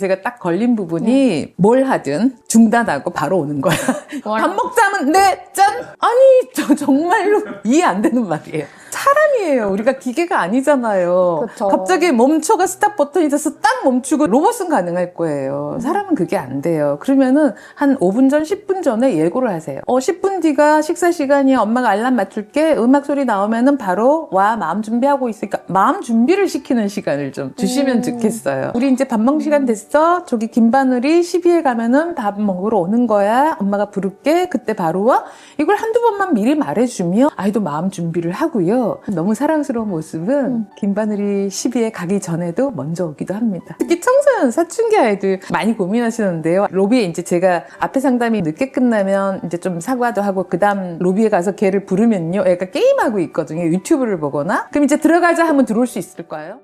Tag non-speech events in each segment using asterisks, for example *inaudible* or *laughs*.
제가 딱 걸린 부분이 뭘 하든 중단하고 바로 오는 거야. 뭘 *laughs* 밥 먹자면 네, 짠! 아니, 저 정말로 *laughs* 이해 안 되는 말이에요. 사람이에요. 우리가 기계가 아니잖아요. 그쵸. 갑자기 멈춰가 스탑 버튼이 돼서 딱 멈추고 로봇은 가능할 거예요. 사람은 그게 안 돼요. 그러면은 한 5분 전, 10분 전에 예고를 하세요. 어, 10분 뒤가 식사 시간이야. 엄마가 알람 맞출게. 음악 소리 나오면은 바로 와, 마음 준비하고 있으니까 마음 준비를 시키는 시간을 좀 주시면 음. 좋겠어요. 우리 이제 밥 먹을 시간 됐어. 저기 김바늘이 12에 가면은 밥 먹으러 오는 거야. 엄마가 부를게. 그때 바로 와. 이걸 한두 번만 미리 말해주면 아이도 마음 준비를 하고요. 너무 사랑스러운 모습은 음. 김바늘이 12에 가기 전에도 먼저 오기도 합니다. 특히 청소년 사춘기 아이들 많이 고민하시는데요. 로비에 이제 제가 앞에 상담이 늦게 끝나면 이제 좀 사과도 하고 그 다음 로비에 가서 걔를 부르면요. 애가 게임하고 있거든요. 유튜브를 보거나. 그럼 이제 들어가자 하면 들어올 수 있을까요?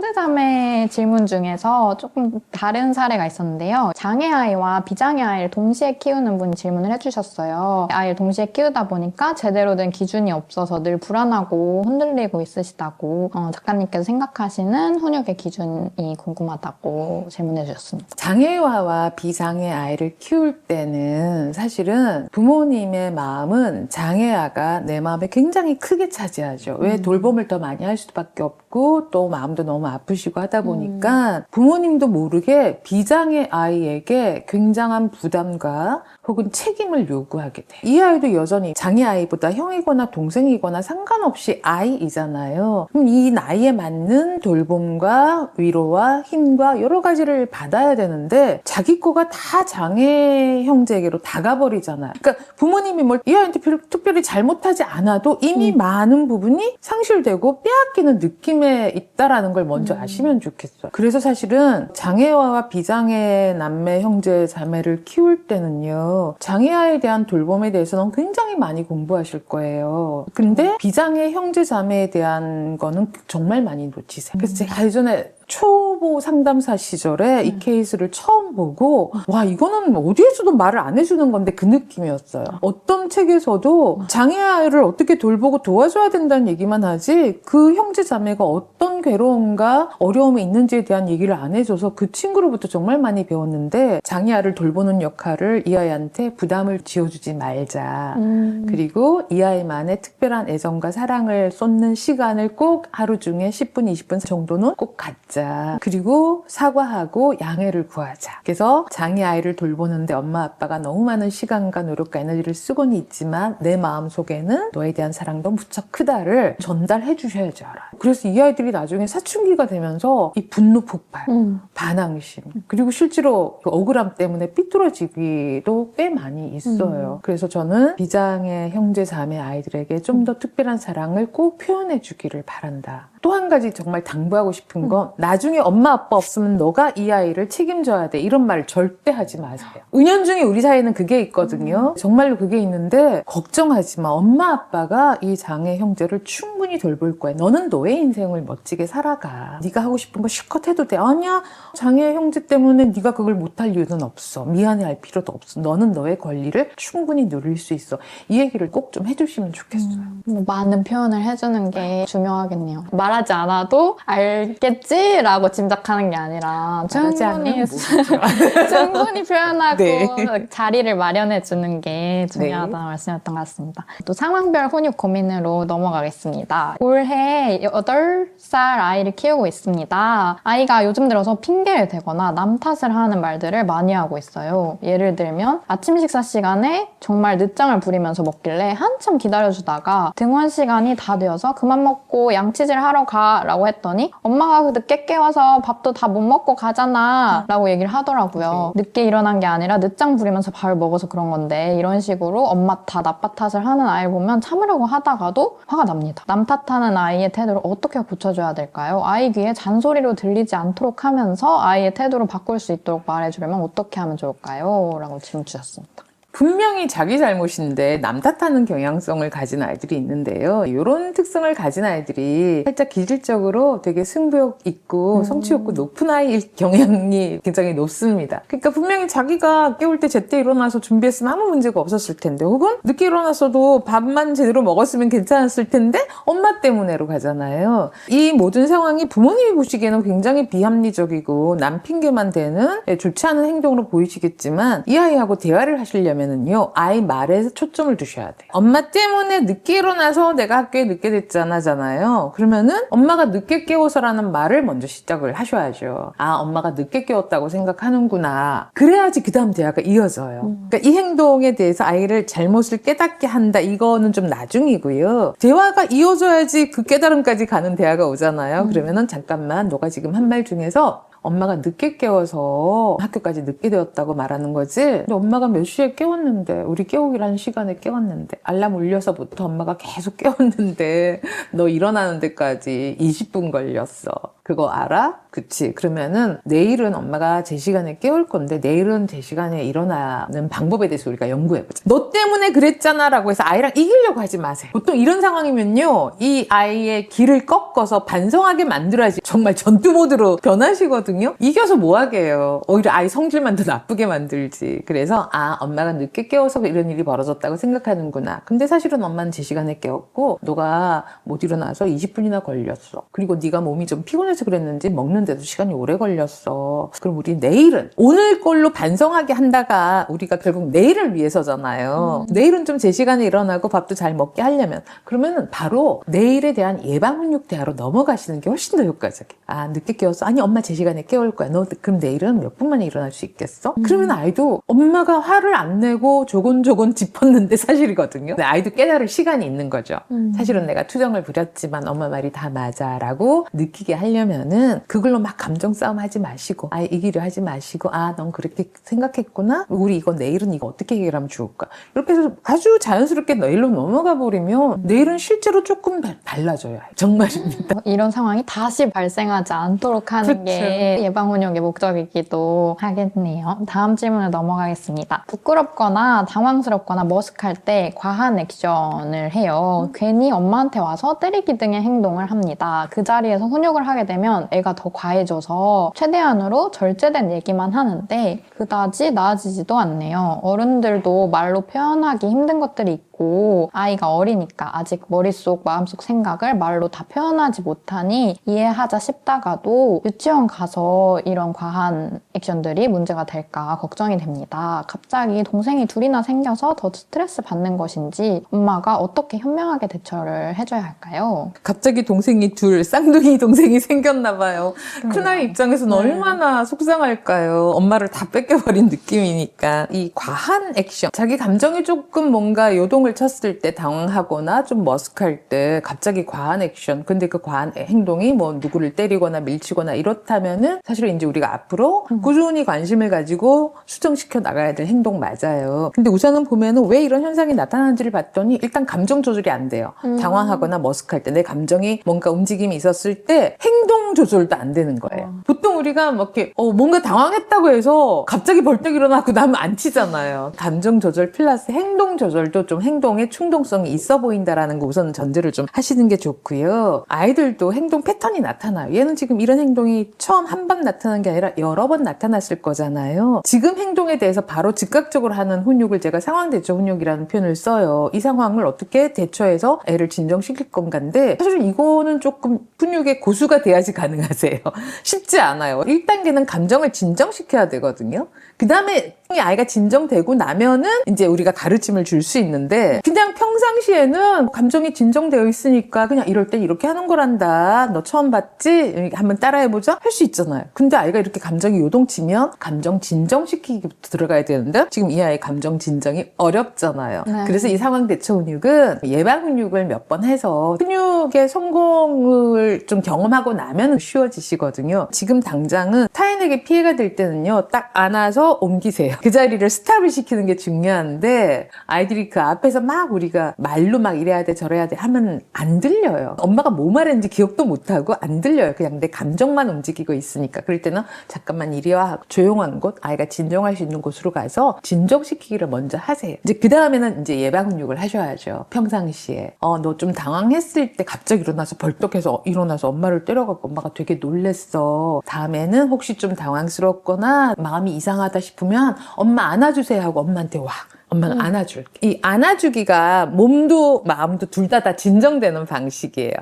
형제자매 질문 중에서 조금 다른 사례가 있었는데요. 장애 아이와 비장애 아이를 동시에 키우는 분이 질문을 해주셨어요. 아이를 동시에 키우다 보니까 제대로 된 기준이 없어서 늘 불안하고 흔들리고 있으시다고 어, 작가님께서 생각하시는 훈육의 기준이 궁금하다고 질문해 주셨습니다. 장애화와 비장애 아이를 키울 때는 사실은 부모님의 마음은 장애아가 내 마음에 굉장히 크게 차지하죠. 왜 음. 돌봄을 더 많이 할 수밖에 없고 또 마음도 너무 아프시고 하다 보니까 부모님도 모르게 비장애 아이에게 굉장한 부담과 혹은 책임을 요구하게 돼. 이 아이도 여전히 장애 아이보다 형이거나 동생이거나 상관없이 아이이잖아요. 그럼 이 나이에 맞는 돌봄과 위로와 힘과 여러 가지를 받아야 되는데 자기 거가 다 장애 형제에게로 다가버리잖아요. 그러니까 부모님이 뭘 이 아이한테 별- 특별히 잘못하지 않아도 이미 음. 많은 부분이 상실되고 빼앗기는 느낌에 있다라는 걸 먼저 음. 아시면 좋겠어요. 그래서 사실은 장애와 비장애 남매 형제 자매를 키울 때는요. 장애아에 대한 돌봄에 대해서는 굉장히 많이 공부하실 거예요. 근데 비장애 형제 자매에 대한 거는 정말 많이 놓치세요. 그래서 제가 예전에 초보 상담사 시절에 이 음. 케이스를 처음 보고 와 이거는 어디에서도 말을 안 해주는 건데 그 느낌이었어요. 어떤 책에서도 장애아이를 어떻게 돌보고 도와줘야 된다는 얘기만 하지 그 형제 자매가 어떤 괴로움과 어려움이 있는지에 대한 얘기를 안 해줘서 그 친구로부터 정말 많이 배웠는데 장애아를 돌보는 역할을 이 아이한테 부담을 지어주지 말자. 음. 그리고 이 아이만의 특별한 애정과 사랑을 쏟는 시간을 꼭 하루 중에 10분, 20분 정도는 꼭 갖자. 그리고 사과하고 양해를 구하자. 그래서 장애 아이를 돌보는데 엄마 아빠가 너무 많은 시간과 노력과 에너지를 쓰고는 있지만 내 마음 속에는 너에 대한 사랑도 무척 크다를 전달해 주셔야지 알아요. 그래서 이 아이들이 나중에 사춘기가 되면서 이 분노 폭발, 음. 반항심 그리고 실제로 그 억울함 때문에 삐뚤어지기도 꽤 많이 있어요. 그래서 저는 비장의 형제 자매 아이들에게 좀 더 특별한 사랑을 꼭 표현해 주기를 바란다. 또 한 가지 정말 당부하고 싶은 건 나중에 엄마 아빠 없으면 너가 이 아이를 책임져야 돼 이런 말을 절대 하지 마세요. 은연중에 우리 사이에는 그게 있거든요. 정말로 그게 있는데 걱정하지 마. 엄마 아빠가 이 장애 형제를 충분히 돌볼 거야. 너는 너의 인생을 멋지게 살아가. 네가 하고 싶은 거 실컷 해도 돼. 아니야. 장애 형제 때문에 네가 그걸 못할 이유는 없어. 미안해할 필요도 없어. 너는 너의 권리를 충분히 누릴 수 있어. 이 얘기를 꼭 좀 해주시면 좋겠어요. 뭐 많은 표현을 해주는 게 중요하겠네요. 말 하지 않아도 알겠지라고 짐작하는 게 아니라 말하지 충분히 않으면 모르죠. *laughs* 충분히 표현하고 네. 자리를 마련해 주는 게 중요하다는 말씀이었던 것 같습니다. 또 상황별 훈육 고민으로 넘어가겠습니다. 올해 8살 아이를 키우고 있습니다. 아이가 요즘 들어서 핑계를 대거나 남 탓을 하는 말들을 많이 하고 있어요. 예를 들면 아침 식사 시간에 정말 늦장을 부리면서 먹길래 한참 기다려주다가 등원 시간이 다 되어서 그만 먹고 양치질 하러 가 라고 했더니 엄마가 늦게 깨워서 밥도 다 못 먹고 가잖아 라고 얘기를 하더라고요. 늦게 일어난 게 아니라 늦장 부리면서 밥을 먹어서 그런 건데 이런 식으로 엄마 탓, 아빠 탓을 하는 아이를 보면 참으려고 하다가도 화가 납니다. 남 탓하는 아이의 태도를 어떻게 고쳐줘야 될까요? 아이 귀에 잔소리로 들리지 않도록 하면서 아이의 태도를 바꿀 수 있도록 말해주려면 어떻게 하면 좋을까요? 라고 질문 주셨습니다. 분명히 자기 잘못인데 남 탓하는 경향성을 가진 아이들이 있는데요. 이런 특성을 가진 아이들이 살짝 기질적으로 되게 승부욕 있고 성취욕구 높은 아이일 경향이 굉장히 높습니다. 그러니까 분명히 자기가 깨울 때 제때 일어나서 준비했으면 아무 문제가 없었을 텐데 혹은 늦게 일어났어도 밥만 제대로 먹었으면 괜찮았을 텐데 엄마 때문에로 가잖아요. 이 모든 상황이 부모님이 보시기에는 굉장히 비합리적이고 남 핑계만 대는 예, 좋지 않은 행동으로 보이시겠지만 이 아이하고 대화를 하시려면 은요 아이 말에 초점을 두셔야 돼요. 엄마 때문에 늦게 일어나서 내가 학교에 늦게 됐잖아요. 그러면은 엄마가 늦게 깨워서라는 말을 먼저 시작을 하셔야죠. 아 엄마가 늦게 깨웠다고 생각하는구나. 그래야지 그 다음 대화가 이어져요. 그러니까 이 행동에 대해서 아이를 잘못을 깨닫게 한다. 이거는 좀 나중이고요. 대화가 이어져야지 그 깨달음까지 가는 대화가 오잖아요. 그러면은 잠깐만 너가 지금 한 말 중에서 엄마가 늦게 깨워서 학교까지 늦게 되었다고 말하는 거지. 근데 엄마가 몇 시에 깨웠는데, 우리 깨우기로 한 시간에 깨웠는데, 알람 울려서부터 엄마가 계속 *laughs* 깨웠는데, 너 일어나는 데까지 20분 걸렸어. 그거 알아? 그치. 그러면은 내일은 엄마가 제 시간에 깨울 건데, 내일은 제 시간에 일어나는 방법에 대해서 우리가 연구해보자. 너 때문에 그랬잖아. 라고 해서 아이랑 이기려고 하지 마세요. 보통 이런 상황이면요, 이 아이의 길을 꺾어서 반성하게 만들어야지 정말 전투 모드로 변하시거든요. 이겨서 뭐 하게요. 오히려 아이 성질만 더 나쁘게 만들지. 그래서 아 엄마가 늦게 깨워서 이런 일이 벌어졌다고 생각하는구나. 근데 사실은 엄마는 제 시간에 깨웠고 너가 못 일어나서 20분이나 걸렸어. 그리고 네가 몸이 좀 피곤해서 그랬는지 먹는데도 시간이 오래 걸렸어. 그럼 우리 내일은 오늘 걸로 반성하게 한다가 우리가 결국 내일을 위해서잖아요. 내일은 좀 제 시간에 일어나고 밥도 잘 먹게 하려면 그러면은 바로 내일에 대한 예방 훈육 대화로 넘어가시는 게 훨씬 더 효과적이에요. 아 늦게 깨웠어. 아니 엄마 제 시간에 깨울 거야. 너 그럼 내일은 몇 분 만에 일어날 수 있겠어? 그러면 아이도 엄마가 화를 안 내고 조곤조곤 *laughs* 짚었는데 사실이거든요. 근데 아이도 깨달을 시간이 있는 거죠. 사실은 내가 투정을 부렸지만 엄마 말이 다 맞아라고 느끼게 하려 면은 그걸로 막 감정 싸움 하지 마시고 아 이기려 하지 마시고 아 넌 그렇게 생각했구나. 우리 이거 내일은 이거 어떻게 해결하면 좋을까? 이렇게 해서 아주 자연스럽게 내일로 넘어가 버리면 내일은 실제로 조금 달- 달라져요. *laughs* 정말입니다. 이런 상황이 다시 발생하지 않도록 하는 그쵸. 게 예방훈육의 목적이기도 하겠네요. 다음 질문을 넘어가겠습니다. 부끄럽거나 당황스럽거나 머쓱할 때 과한 액션을 해요. 괜히 엄마한테 와서 때리기 등의 행동을 합니다. 그 자리에서 훈육을 하게 되면 애가 더 과해져서 최대한으로 절제된 얘기만 하는데 그다지 나아지지도 않네요. 어른들도 말로 표현하기 힘든 것들이 있고 아이가 어리니까 아직 머릿속 마음속 생각을 말로 다 표현하지 못하니 이해하자 싶다가도 유치원 가서 이런 과한 액션들이 문제가 될까 걱정이 됩니다. 갑자기 동생이 둘이나 생겨서 더 스트레스 받는 것인지 엄마가 어떻게 현명하게 대처를 해줘야 할까요? 갑자기 동생이 둘 쌍둥이 동생이 생겼나 봐요. 큰아이 입장에서는 네. 얼마나 속상할까요? 엄마를 다 뺏겨버린 느낌이니까 이 과한 액션 자기 감정이 조금 뭔가 요동을 쳤을 때 당황하거나 좀 머쓱할 때 갑자기 과한 액션 근데 그 과한 행동이 뭐 누구를 때리거나 밀치거나 이렇다면은 사실은 이제 우리가 앞으로 꾸준히 관심을 가지고 수정시켜 나가야 될 행동 맞아요. 근데 우선은 보면은 왜 이런 현상이 나타나는지를 봤더니 일단 감정 조절이 안 돼요. 음. 당황하거나 머쓱할 때 내 감정이 뭔가 움직임이 있었을 때 행동 조절도 안 되는 거예요. 보통 우리가 막 이렇게 어, 뭔가 당황했다고 해서 갑자기 벌떡 일어나고 나면 안 치잖아요. 감정 조절 플러스 행동 조절도 좀 행 동에 충동성이 있어 보인다라는 거 우선 전제를 좀 하시는 게 좋고요. 아이들도 행동 패턴이 나타나요. 얘는 지금 이런 행동이 처음 한 번 나타난 게 아니라 여러 번 나타났을 거잖아요. 지금 행동에 대해서 바로 즉각적으로 하는 훈육을 제가 상황 대처 훈육이라는 표현을 써요. 이 상황을 어떻게 대처해서 애를 진정시킬 건가인데 사실 이거는 조금 훈육의 고수가 돼야지 가능하세요. *laughs* 쉽지 않아요. 1단계는 감정을 진정시켜야 되거든요. 그 다음에 아이가 진정되고 나면은 이제 우리가 가르침을 줄 수 있는데 그냥 평상시에는 감정이 진정되어 있으니까 그냥 이럴 때 이렇게 하는 거란다. 너 처음 봤지? 한번 따라해보자? 할 수 있잖아요. 근데 아이가 이렇게 감정이 요동치면 감정 진정시키기부터 들어가야 되는데 지금 이 아이 감정 진정이 어렵잖아요. 네. 그래서 이 상황 대처 훈육은 예방 훈육을 몇 번 해서 훈육의 성공을 좀 경험하고 나면 쉬워지시거든요. 지금 당장은 타인에게 피해가 될 때는요, 딱 안아서 옮기세요. 그 자리를 스탑을 시키는 게 중요한데 아이들이 그 앞에서 막 우리가 말로 막 이래야 돼 저래야 돼 하면 안 들려요. 엄마가 뭐 말했는지 기억도 못 하고 안 들려요. 그냥 내 감정만 움직이고 있으니까. 그럴 때는 잠깐만 이리 와 하고 조용한 곳, 아이가 진정할 수 있는 곳으로 가서 진정시키기를 먼저 하세요. 이제 그 다음에는 이제 예방 훈육을 하셔야죠. 평상시에. 어, 너 좀 당황했을 때 갑자기 일어나서 벌떡해서 일어나서 엄마를 때려갖고 엄마가 되게 놀랬어. 다음에는 혹시 좀 당황스럽거나 마음이 이상하다 싶으면 엄마 안아주세요 하고 엄마한테 와. 엄마는 안아줄게. 이 안아주기가 몸도 마음도 둘 다 다 진정되는 방식이에요.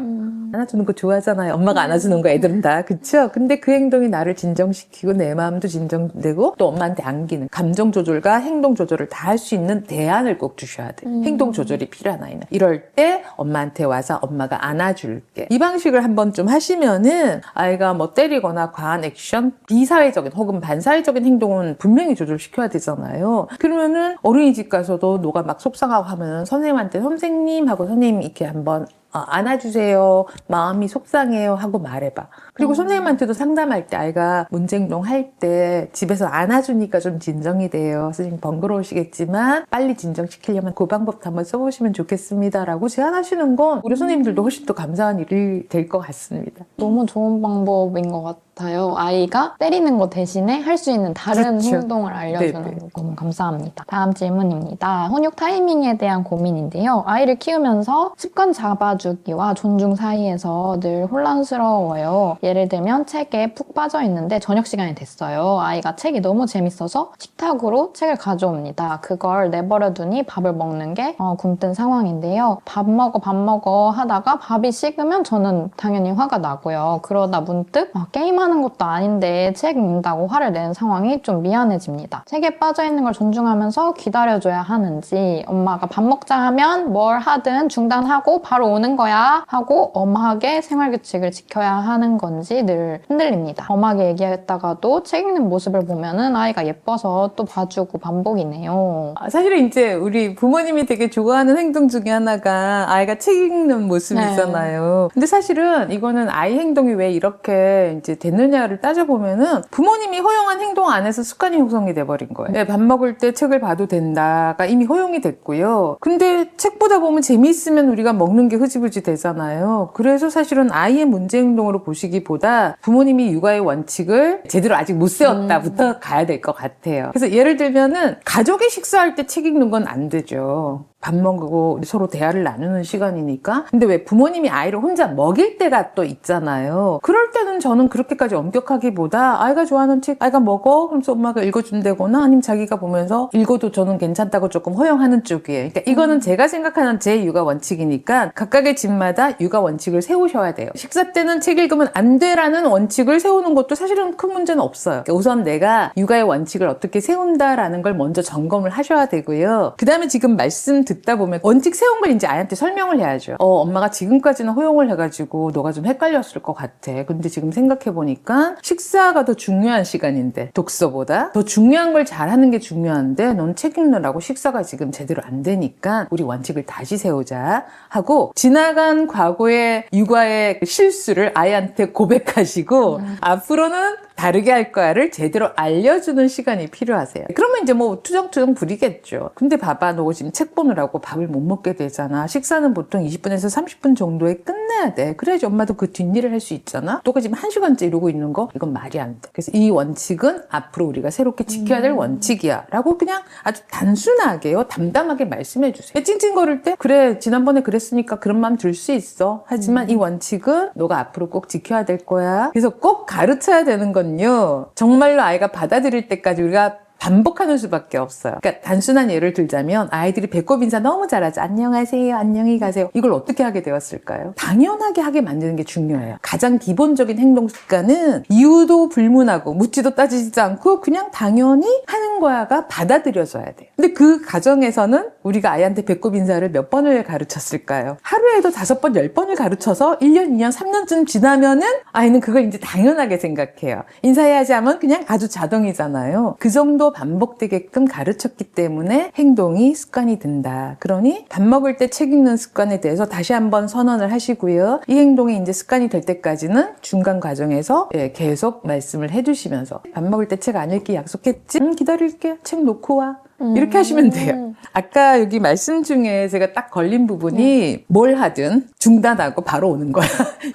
안아주는 거 좋아하잖아요. 엄마가 안아주는 거 애들은 다. 그쵸? 근데 그 행동이 나를 진정시키고 내 마음도 진정되고 또 엄마한테 안기는 감정 조절과 행동 조절을 다 할 수 있는 대안을 꼭 주셔야 돼요. 행동 조절이 필요한 아이는. 이럴 때 엄마한테 와서 엄마가 안아줄게. 이 방식을 한번 좀 하시면은 아이가 뭐 때리거나 과한 액션, 비사회적인 혹은 반사회적인 행동은 분명히 조절시켜야 되잖아요. 그러면은 어린이 집 가서도 너가 막 속상하고 하면 선생님한테 선생님 하고 선생님 이렇게 한번 어, 안아주세요. 마음이 속상해요. 하고 말해봐. 그리고 선생님한테도 상담할 때 아이가 문제행동 할 때 집에서 안아주니까 좀 진정이 돼요. 선생님 번거로우시겠지만 빨리 진정시키려면 그 방법도 한번 써보시면 좋겠습니다. 라고 제안하시는 건 우리 선생님들도 훨씬 더 감사한 일이 될 것 같습니다. 너무 좋은 방법인 것 같아요. 아이가 때리는 거 대신에 할 수 있는 다른 그렇죠. 행동을 알려주는 네네. 거 너무 감사합니다. 다음 질문입니다. 혼육 타이밍에 대한 고민인데요. 아이를 키우면서 습관 잡아 주기와 존중 사이에서 늘 혼란스러워요. 예를 들면 책에 푹 빠져 있는데 저녁 시간이 됐어요. 아이가 책이 너무 재밌어서 식탁으로 책을 가져옵니다. 그걸 내버려 두니 밥을 먹는 게 어, 굼뜬 상황인데요. 밥 먹어 밥 먹어 하다가 밥이 식으면 저는 당연히 화가 나고요. 그러다 문득 아, 게임하는 것도 아닌데 책 읽는다고 화를 내는 상황이 좀 미안해집니다. 책에 빠져 있는 걸 존중하면서 기다려줘야 하는지 엄마가 밥 먹자 하면 뭘 하든 중단하고 바로 오는 거야 하고 엄하게 생활 규칙을 지켜야 하는 건지 늘 흔들립니다. 엄하게 얘기했다가도 책 읽는 모습을 보면은 아이가 예뻐서 또 봐주고 반복이네요. 아, 사실은 이제 우리 부모님이 되게 좋아하는 행동 중에 하나가 아이가 책 읽는 모습이잖아요. 근데 사실은 이거는 아이 행동이 왜 이렇게 이제 됐느냐를 따져보면은 부모님이 허용한 행동 안에서 습관이 형성이 돼버린 거예요. 네, 밥 먹을 때 책을 봐도 된다가 이미 허용이 됐고요. 근데 책 보다 보면 재미있으면 우리가 먹는 게 흐지 부지 되잖아요. 그래서 사실은 아이의 문제 행동으로 보시기보다 부모님이 육아의 원칙을 제대로 아직 못 세웠다부터 가야 될 것 같아요. 그래서 예를 들면은 가족이 식사할 때 책 읽는 건 안 되죠. 밥 먹고 서로 대화를 나누는 시간이니까. 근데 왜 부모님이 아이를 혼자 먹일 때가 또 있잖아요. 그럴 때는 저는 그렇게까지 엄격하기보다 아이가 좋아하는 책, 아이가 먹어? 그러면서 엄마가 읽어준다거나 아니면 자기가 보면서 읽어도 저는 괜찮다고 조금 허용하는 쪽이에요. 그러니까 이거는 제가 생각하는 제 육아 원칙이니까 각각의 집마다 육아 원칙을 세우셔야 돼요. 식사 때는 책 읽으면 안 돼라는 원칙을 세우는 것도 사실은 큰 문제는 없어요. 그러니까 우선 내가 육아의 원칙을 어떻게 세운다라는 걸 먼저 점검을 하셔야 되고요. 그 다음에 지금 말씀 듣다 보면 원칙 세운 걸 이제 아이한테 설명을 해야죠. 어, 엄마가 지금까지는 허용을 해가지고 너가 좀 헷갈렸을 것 같아. 근데 지금 생각해보니까 식사가 더 중요한 시간인데 독서보다 더 중요한 걸 잘하는 게 중요한데 넌 책 읽느라고 식사가 지금 제대로 안 되니까 우리 원칙을 다시 세우자 하고 지나간 과거의 육아의 실수를 아이한테 고백하시고 앞으로는 다르게 할 거야를 제대로 알려주는 시간이 필요하세요. 그러면 이제 뭐 투정투정 부리겠죠. 근데 봐봐, 너 지금 책 보느라 고 밥을 못 먹게 되잖아. 식사는 보통 20분에서 30분 정도에 끝내야 돼. 그래야지 엄마도 그 뒷일을 할 수 있잖아. 너가 지금 1시간째 이러고 있는 거? 이건 말이 안 돼. 그래서 이 원칙은 앞으로 우리가 새롭게 지켜야 될 원칙이야. 라고 그냥 아주 단순하게요. 담담하게 말씀해 주세요. 찡찡거릴 때, 그래, 지난번에 그랬으니까 그런 마음 들 수 있어. 하지만 이 원칙은 너가 앞으로 꼭 지켜야 될 거야. 그래서 꼭 가르쳐야 되는 건요. 정말로 아이가 받아들일 때까지 우리가 반복하는 수밖에 없어요. 그러니까 단순한 예를 들자면 아이들이 배꼽 인사 너무 잘하죠. 안녕하세요. 안녕히 가세요. 이걸 어떻게 하게 되었을까요? 당연하게 하게 만드는 게 중요해요. 가장 기본적인 행동 습관은 이유도 불문하고 묻지도 따지지도 않고 그냥 당연히 하는 거야가 받아들여져야 돼요. 근데 그 과정에서는 우리가 아이한테 배꼽 인사를 몇 번을 가르쳤을까요? 하루에도 다섯 번, 열 번을 가르쳐서 1년, 2년, 3년쯤 지나면은 아이는 그걸 이제 당연하게 생각해요. 인사해야지 하면 그냥 아주 자동이잖아요. 그 정도 더 반복되게끔 가르쳤기 때문에 행동이 습관이 된다. 그러니 밥 먹을 때 책 읽는 습관에 대해서 다시 한번 선언을 하시고요. 이 행동이 이제 습관이 될 때까지는 중간 과정에서 예, 계속 말씀을 해주시면서 밥 먹을 때 책 안 읽기 약속했지? 응, 기다릴게. 책 놓고 와. 이렇게 하시면 돼요. 아까 여기 말씀 중에 제가 딱 걸린 부분이 뭘 하든 중단하고 바로 오는 거야.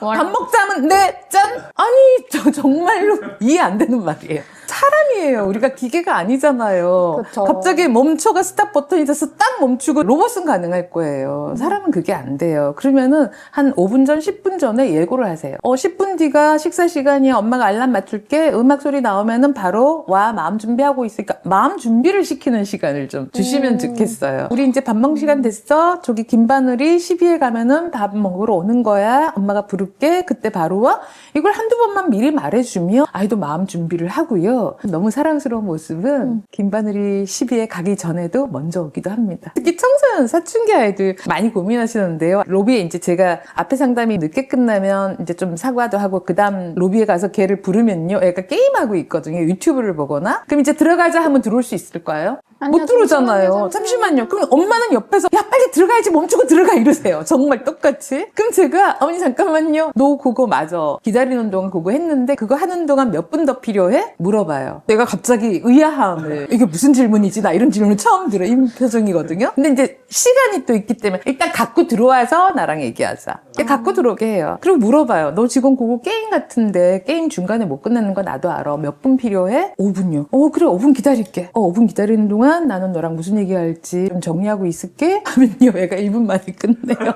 뭘- *laughs* 밥 먹자면 네, 짠! 아니, 저 정말로 이해 안 되는 말이에요. 사람이에요. 우리가 기계가 아니잖아요. 그쵸. 갑자기 멈춰가 스탑 버튼이 돼서 딱 멈추고 로봇은 가능할 거예요. 사람은 그게 안 돼요. 그러면은 한 5분 전, 10분 전에 예고를 하세요. 어, 10분 뒤가 식사 시간이야. 엄마가 알람 맞출게. 음악 소리 나오면은 바로 와, 마음 준비하고 있으니까 마음 준비를 시키는 시간을 좀 주시면 음. 좋겠어요. 우리 이제 밥 먹는 시간 됐어. 저기 김바늘이 12에 가면은 밥 먹으러 오는 거야. 엄마가 부를게. 그때 바로 와. 이걸 한두 번만 미리 말해주면 아이도 마음 준비를 하고요. 너무 사랑스러운 모습은 김바늘이 12에 가기 전에도 먼저 오기도 합니다. 특히 청소년 사춘기 아이들 많이 고민하시는데요. 로비에 이제 제가 앞에 상담이 늦게 끝나면 이제 좀 사과도 하고 그 다음 로비에 가서 걔를 부르면요. 애가 게임하고 있거든요. 유튜브를 보거나. 그럼 이제 들어가자 하면 들어올 수 있을까요? 아니요, 못 들어오잖아요. 잠시만요. 그럼 엄마는 옆에서 야 빨리 들어가야지 멈추고 들어가 이러세요. 정말 똑같이. 그럼 제가 어머니 잠깐만요. 너 그거 맞아. 기다리는 동안 그거 했는데 그거 하는 동안 몇 분 더 필요해? 물어봐요. 내가 갑자기 의아함을 이게 무슨 질문이지? 나 이런 질문을 처음 들어. 이 표정이거든요. 근데 이제 시간이 또 있기 때문에 일단 갖고 들어와서 나랑 얘기하자. 근데 갖고 들어오게 해요. 그리고 물어봐요. 너 지금 그거 게임 같은데 게임 중간에 못 끝내는 거 나도 알아. 몇 분 필요해? 5분요. 어 그래 5분 기다릴게. 어 5분 기다리는 동안 나는 너랑 무슨 얘기할지 좀 정리하고 있을게. *laughs* 하면요 얘가 1분 만에 끝내요.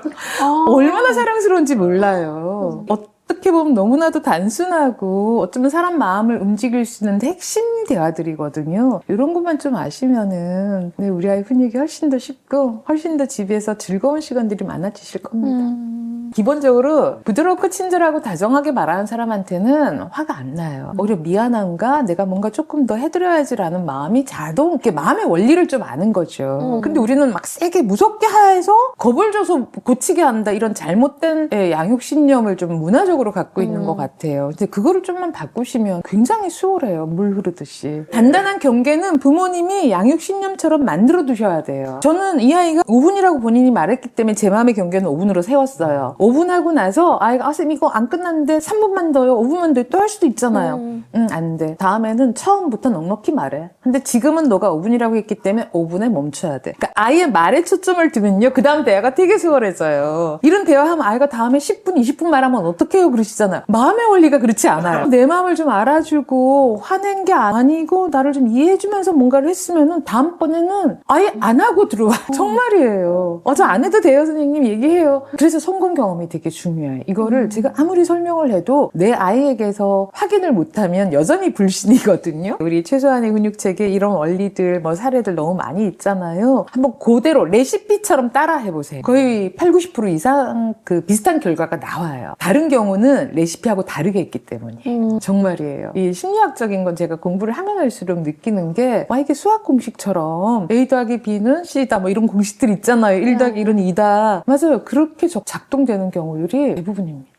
얼마나 사랑스러운지 몰라요. 어떻게 보면 너무나도 단순하고 어쩌면 사람 마음을 움직일 수 있는 핵심 대화들이거든요. 이런 것만 좀 아시면은 네, 우리 아이 훈육이 훨씬 더 쉽고 훨씬 더 집에서 즐거운 시간들이 많아지실 겁니다. 음. 기본적으로 부드럽고 친절하고 다정하게 말하는 사람한테는 화가 안 나요. 오히려 미안함과 내가 뭔가 조금 더 해드려야지라는 마음이 자동, 이렇게 마음의 원리를 좀 아는 거죠. 음. 근데 우리는 막 세게 무섭게 해서 겁을 줘서 고치게 한다 이런 잘못된 예, 양육신념을 좀 문화적으로 갖고 있는 음. 것 같아요. 근데 그거를 좀만 바꾸시면 굉장히 수월해요. 물 흐르듯이. 단단한 경계는 부모님이 양육신념처럼 만들어 두셔야 돼요. 저는 이 아이가 5분이라고 본인이 말했기 때문에 제 마음의 경계는 5분으로 세웠어요. 5분 하고 나서 아이가 아, 쌤 이거 안 끝났는데 3분만 더요. 5분만 더또할 수도 있잖아요. 음. 응, 안 돼. 다음에는 처음부터 넉넉히 말해. 근데 지금은 너가 5분이라고 했기 때문에 5분에 멈춰야 돼. 그러니까 아이의 말에 초점을 두면요. 그 다음 대화가 되게 수월해져요. 이런 대화하면 아이가 다음에 10분, 20분 말하면 어떡해요? 그러시잖아요. 마음의 원리가 그렇지 않아요. *laughs* 내 마음을 좀 알아주고 화낸 게 아니고 나를 좀 이해해주면서 뭔가를 했으면은 다음번에는 아예 안 하고 들어와. *laughs* 정말이에요. 어, 저 안 해도 돼요, 선생님. 얘기해요. 그래서 성공 경험 이 되게 중요해. 이거를 제가 아무리 설명을 해도 내 아이에게서 확인을 못하면 여전히 불신이거든요. 우리 최소한의 훈육책에 이런 원리들, 뭐 사례들 너무 많이 있잖아요. 한번 그대로 레시피처럼 따라 해보세요. 거의 8, 90% 이상 그 비슷한 결과가 나와요. 다른 경우는 레시피하고 다르게 했기 때문이에요. 음. 정말이에요. 이 심리학적인 건 제가 공부를 하면 할수록 느끼는 게, 와, 이게 수학 공식처럼 A 더하기 B는 C다, 뭐 이런 공식들 있잖아요. 1 더하기 1은 2다. 맞아요. 그렇게 적- 작동되는 경우들이 대부분입니다.